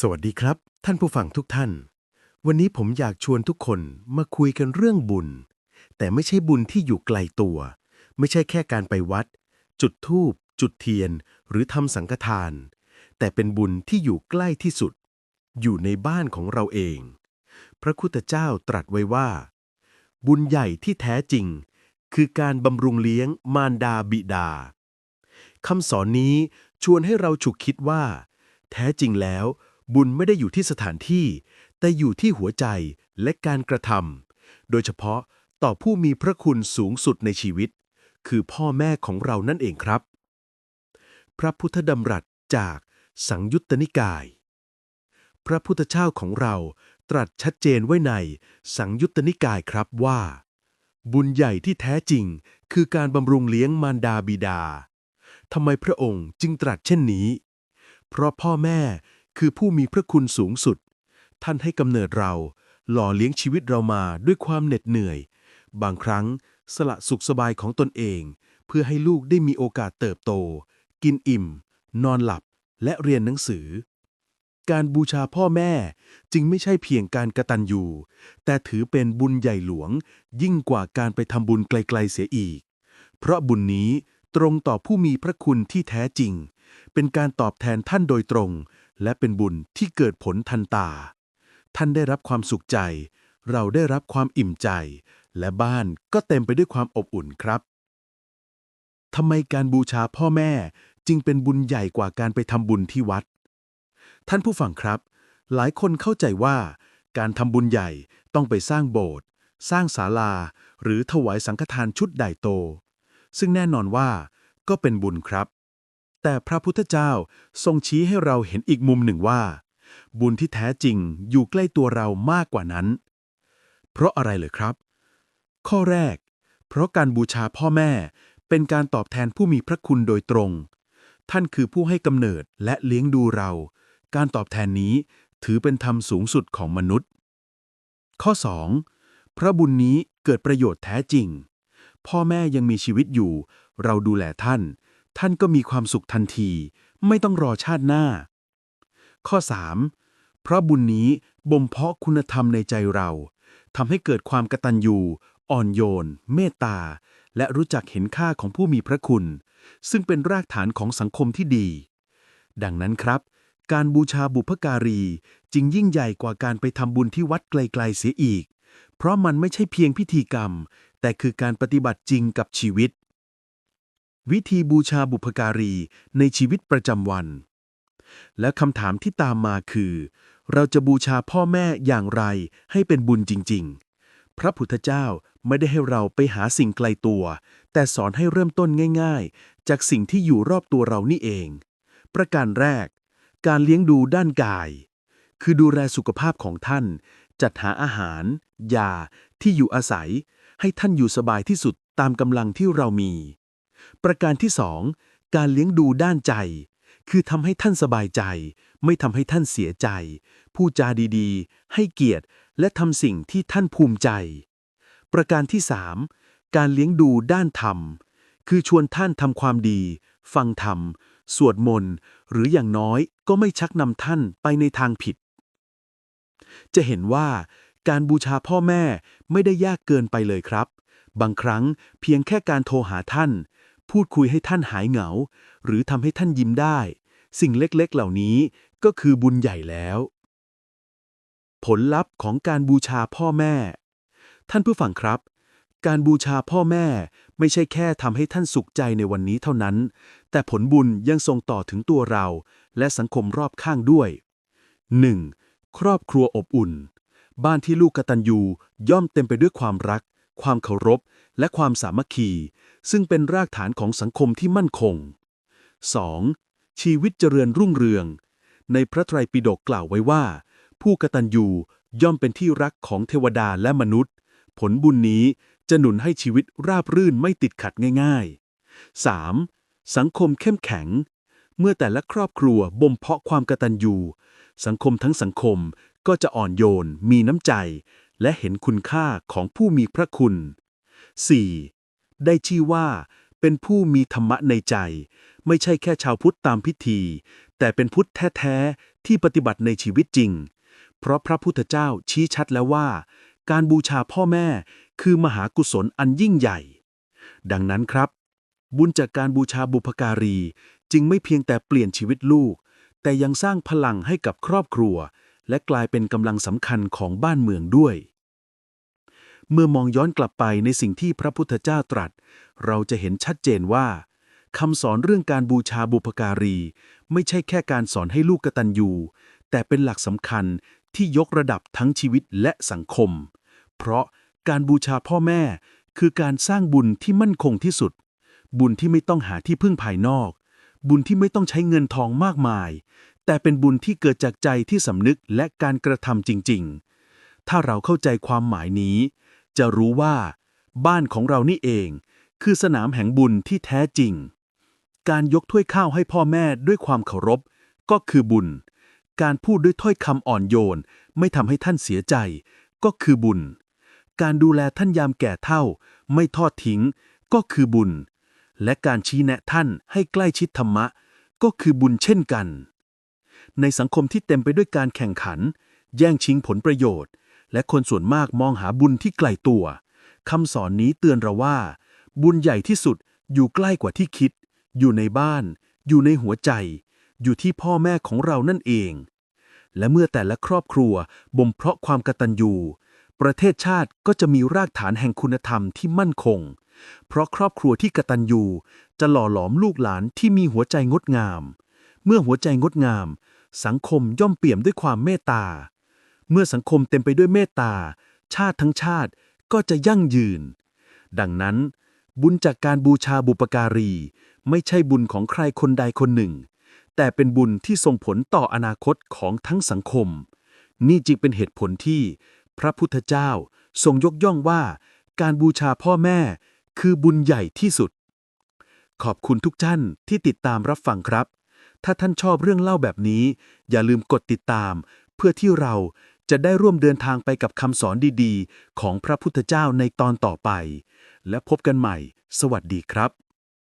สวัสดีครับ ท่านผู้ฟังทุกท่าน วันนี้ผมอยากชวนทุกคนมาคุยกันเรื่องบุญ แต่ไม่ใช่บุญที่อยู่ไกลตัว ไม่ใช่แค่การไปวัด จุดธูป จุดเทียน หรือทำสังฆทาน แต่เป็นบุญที่อยู่ใกล้ที่สุด อยู่ในบ้านของเราเอง พระคุตเจ้าตรัสไว้ว่า บุญใหญ่ที่แท้จริง คือการบำรุงเลี้ยงมารดาบิดาคำสอนนี้ชวนให้เราฉุกคิดว่า แท้จริงแล้ว บุญไม่ได้อยู่ที่สถานที่ แต่อยู่ที่หัวใจและการกระทำโดยเฉพาะต่อผู้มีพระคุณสูงสุดในชีวิต คือพ่อแม่ของเรานั่นเองครับ พระพุทธดำรัสจากสังยุตตนิกาย พระพุทธเจ้าของเราตรัสชัดเจนไว้ในสังยุตตนิกายครับว่า บุญใหญ่ที่แท้จริงคือการบำรุงเลี้ยงมารดาบิดาทำไมพระองค์จึงตรัสเช่นนี้ เพราะพ่อแม่ คือผู้มีพระคุณสูงสุด ท่านให้กำเนิดเรา หล่อเลี้ยงชีวิตเรามาด้วยความเหน็ดเหนื่อย บางครั้งสละสุขสบายของตนเอง เพื่อให้ลูกได้มีโอกาสเติบโต กินอิ่ม นอนหลับ และเรียนหนังสือ การบูชาพ่อแม่จึงไม่ใช่เพียงการกระตันยูแต่ถือเป็นบุญใหญ่หลวง ยิ่งกว่าการไปทำบุญไกลๆเสียอีก เพราะบุญนี้ตรงต่อผู้มีพระคุณที่แท้จริง เป็นการตอบแทนท่านโดยตรง และเป็นบุญที่เกิดผลทันตา ท่านได้รับความสุขใจ เราได้รับความอิ่มใจ และบ้านก็เต็มไปด้วยความอบอุ่นครับทำไมการบูชาพ่อแม่จึงเป็นบุญใหญ่กว่าการไปทำบุญที่วัด ท่านผู้ฟังครับ หลายคนเข้าใจว่า การทำบุญใหญ่ต้องไปสร้างโบสถ์สร้างศาลา หรือถวายสังฆทานชุดใหญ่โต ซึ่งแน่นอนว่าก็เป็นบุญครับ แต่พระพุทธเจ้าทรงชี้ให้เราเห็นอีกมุมหนึ่งว่า บุญที่แท้จริงอยู่ใกล้ตัวเรามากกว่านั้น เพราะอะไรเลยครับ ข้อแรก เพราะการบูชาพ่อแม่เป็นการตอบแทนผู้มีพระคุณโดยตรง ท่านคือผู้ให้กำเนิดและเลี้ยงดูเรา การตอบแทนนี้ถือเป็นธรรมสูงสุดของมนุษย์ ข้อ 2. พระบุญนี้เกิดประโยชน์แท้จริง พ่อแม่ยังมีชีวิตอยู่ เราดูแลท่าน ท่านก็มีความสุขทันที ไม่ต้องรอชาติหน้า ข้อ 3. เพราะบุญนี้บ่มเพาะคุณธรรมในใจเราทำให้เกิดความกตัญญูอ่อนโยน เมตตา และรู้จักเห็นค่าของผู้มีพระคุณ ซึ่งเป็นรากฐานของสังคมที่ดี ดังนั้นครับ การบูชาบุพการีจึงยิ่งใหญ่กว่าการไปทำบุญที่วัดไกลๆเสียอีก เพราะมันไม่ใช่เพียงพิธีกรรม แต่คือการปฏิบัติจริงกับชีวิต วิธีบูชาบุพการีในชีวิตประจำวัน และคำถามที่ตามมาคือ เราจะบูชาพ่อแม่อย่างไรให้เป็นบุญจริง ๆ พระพุทธเจ้าไม่ได้ให้เราไปหาสิ่งไกลตัว แต่สอนให้เริ่มต้นง่าย ๆ จากสิ่งที่อยู่รอบตัวเรานี่เอง ประการแรก การเลี้ยงดูด้านกาย คือดูแลสุขภาพของท่าน จัดหาอาหาร ยา ที่อยู่อาศัย ให้ท่านอยู่สบายที่สุดตามกำลังที่เรามี ประการที่สองการเลี้ยงดูด้านใจ คือทำให้ท่านสบายใจ ไม่ทำให้ท่านเสียใจ พูดจาดีๆ ให้เกียรติ และทำสิ่งที่ท่านภูมิใจ ประการที่สามการเลี้ยงดูด้านธรรม คือชวนท่านทำความดี ฟังธรรม สวดมนต์ หรืออย่างน้อยก็ไม่ชักนำท่านไปในทางผิด จะเห็นว่าการบูชาพ่อแม่ไม่ได้ยากเกินไปเลยครับ บางครั้งเพียงแค่การโทรหาท่าน พูดคุยให้ท่านหายเหงา หรือทำให้ท่านยิ้มได้ สิ่งเล็กๆเหล่านี้ก็คือบุญใหญ่แล้ว ผลลัพธ์ของการบูชาพ่อแม่ ท่านผู้ฟังครับ การบูชาพ่อแม่ไม่ใช่แค่ทำให้ท่านสุขใจในวันนี้เท่านั้น แต่ผลบุญยังส่งต่อถึงตัวเรา และสังคมรอบข้างด้วย 1. ครอบครัวอบอุ่น บ้านที่ลูกกตัญญูย่อมเต็มไปด้วยความรัก ความเคารพ และความสามัคคี ซึ่งเป็นรากฐานของสังคมที่มั่นคง 2. ชีวิตเจริญรุ่งเรือง ในพระไตรปิฎกกล่าวไว้ว่า ผู้กตัญญูย่อมเป็นที่รักของเทวดาและมนุษย์ ผลบุญนี้จะหนุนให้ชีวิตราบรื่นไม่ติดขัดง่ายๆ 3. สังคมเข้มแข็ง เมื่อแต่ละครอบครัวบ่มเพาะความกตัญญู สังคมทั้งสังคมก็จะอ่อนโยน มีน้ำใจ และเห็นคุณค่าของผู้มีพระคุณ 4. ได้ชื่อว่า เป็นผู้มีธรรมะในใจ ไม่ใช่แค่ชาวพุทธตามพิธี แต่เป็นพุทธแท้ที่ปฏิบัติในชีวิตจริง เพราะพระพุทธเจ้าชี้ชัดแล้วว่า การบูชาพ่อแม่คือมหากุศลอันยิ่งใหญ่ ดังนั้นครับ บุญจากการบูชาบุพการีจึงไม่เพียงแต่เปลี่ยนชีวิตลูก แต่ยังสร้างพลังให้กับครอบครัว และกลายเป็นกำลังสำคัญของบ้านเมืองด้วย เมื่อมองย้อนกลับไปในสิ่งที่พระพุทธเจ้าตรัส เราจะเห็นชัดเจนว่าคำสอนเรื่องการบูชาบุพการี ไม่ใช่แค่การสอนให้ลูกกตัญญูแต่เป็นหลักสำคัญที่ยกระดับทั้งชีวิตและสังคม เพราะการบูชาพ่อแม่ คือการสร้างบุญที่มั่นคงที่สุด บุญที่ไม่ต้องหาที่พึ่งภายนอก บุญที่ไม่ต้องใช้เงินทองมากมาย แต่เป็นบุญที่เกิดจากใจที่สำนึกและการกระทำจริง ๆ ถ้าเราเข้าใจความหมายนี้ จะรู้ว่า บ้านของเรานี่เอง คือสนามแห่งบุญที่แท้จริง การยกถ้วยข้าวให้พ่อแม่ด้วยความเคารพ ก็คือบุญ การพูดด้วยถ้อยคำอ่อนโยน ไม่ทำให้ท่านเสียใจ ก็คือบุญ การดูแลท่านยามแก่เฒ่า ไม่ทอดทิ้ง ก็คือบุญ และการชี้แนะท่านให้ใกล้ชิดธรรมะ ก็คือบุญเช่นกัน ในสังคมที่เต็มไปด้วยการแข่งขัน แย่งชิงผลประโยชน์ และคนส่วนมากมองหาบุญที่ไกลตัวคำสอนนี้เตือนเราว่า บุญใหญ่ที่สุดอยู่ใกล้กว่าที่คิด อยู่ในบ้าน อยู่ในหัวใจ อยู่ที่พ่อแม่ของเรานั่นเอง และเมื่อแต่ละครอบครัวบ่มเพาะความกตัญญูประเทศชาติก็จะมีรากฐานแห่งคุณธรรมที่มั่นคง เพราะครอบครัวที่กตัญญูจะหล่อหลอมลูกหลานที่มีหัวใจงดงาม เมื่อหัวใจงดงาม สังคมย่อมเปี่ยมด้วยความเมตตา เมื่อสังคมเต็มไปด้วยเมตตา ชาติทั้งชาติก็จะยั่งยืน ดังนั้น บุญจากการบูชาบุปการี ไม่ใช่บุญของใครคนใดคนหนึ่ง แต่เป็นบุญที่ส่งผลต่ออนาคตของทั้งสังคม นี่จึงเป็นเหตุผลที่ พระพุทธเจ้าทรงยกย่องว่า การบูชาพ่อแม่คือบุญใหญ่ที่สุด ขอบคุณทุกท่านที่ติดตามรับฟังครับ ถ้าท่านชอบเรื่องเล่าแบบนี้ อย่าลืมกดติดตาม เพื่อที่เราจะได้ร่วมเดินทางไปกับคำสอนดีๆ ของพระพุทธเจ้าในตอนต่อไป และพบกันใหม่ สวัสดีครับ